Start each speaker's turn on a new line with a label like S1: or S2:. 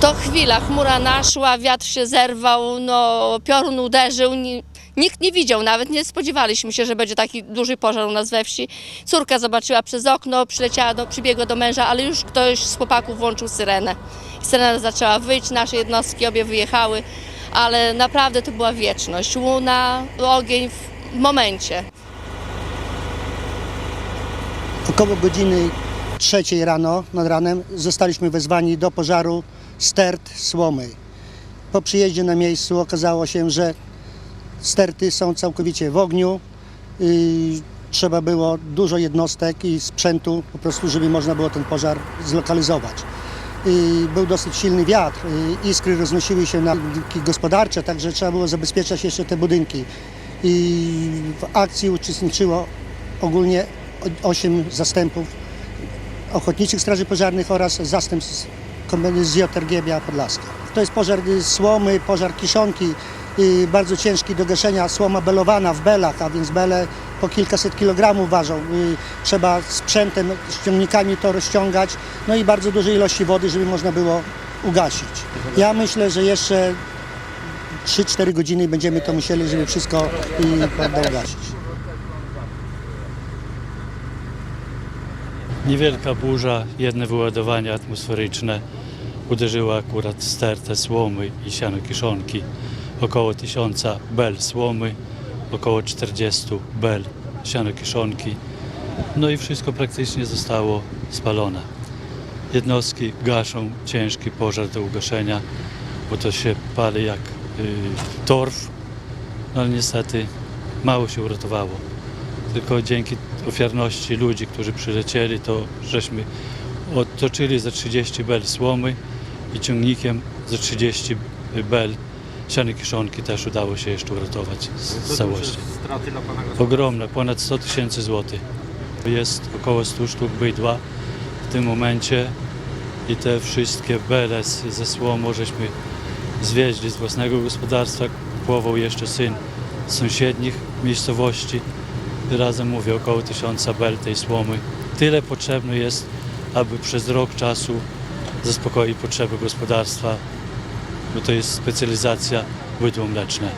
S1: To chwila, chmura naszła, wiatr się zerwał, no piorun uderzył. ni- Nikt nie widział, nawet nie spodziewaliśmy się, że będzie taki duży pożar u nas we wsi. Córka zobaczyła przez okno, przyleciała do, przybiegła do męża, ale już ktoś z chłopaków włączył syrenę. Syrena zaczęła wyjść, nasze jednostki obie wyjechały, ale naprawdę to była wieczność. Łuna, ogień w momencie.
S2: Około godziny trzeciej rano, nad ranem, zostaliśmy wezwani do pożaru stert słomy. Po przyjeździe na miejscu okazało się, że sterty są całkowicie w ogniu. Yy, trzeba było dużo jednostek i sprzętu po prostu, żeby można było ten pożar zlokalizować. Yy, był dosyć silny wiatr, yy, iskry roznosiły się na budynki gospodarcze, także trzeba było zabezpieczać jeszcze te budynki. I w akcji uczestniczyło ogólnie 8 zastępów ochotniczych straży pożarnych oraz zastępstw komendy z Biała Podlaska. To jest pożar y, słomy, pożar kiszonki, bardzo ciężki do gaszenia, słoma belowana w belach, a więc bele po kilkaset kilogramów ważą. Trzeba sprzętem, ściągnikami to rozciągać, no i bardzo duże ilości wody, żeby można było ugasić. Ja myślę, że jeszcze 3-4 godziny będziemy to musieli, żeby wszystko y, prawda, ugasić.
S3: Niewielka burza, jedne wyładowanie atmosferyczne uderzyło akurat w stertę słomy i siano kiszonki. Około tysiąca bel słomy, około 40 bel siano kiszonki. No i wszystko praktycznie zostało spalone. Jednostki gaszą ciężki pożar do ugaszenia, bo to się pali jak y, torf, no ale niestety mało się uratowało tylko dzięki ofiarności ludzi, którzy przylecieli, to żeśmy otoczyli za 30 bel słomy i ciągnikiem za 30 bel siany kiszonki też udało się jeszcze uratować z, całości.
S4: Straty dla Pana gospodarza.
S3: Ogromne, ponad 100 tysięcy złotych. Jest około 100 sztuk bydła w tym momencie i te wszystkie bele ze słomą żeśmy zwieźli z własnego gospodarstwa. Kupował jeszcze syn z sąsiednich miejscowości. Razem mówię około tysiąca bel tej słomy. Tyle potrzebne jest, aby przez rok czasu zaspokoić potrzeby gospodarstwa, bo to jest specjalizacja bydło mleczne.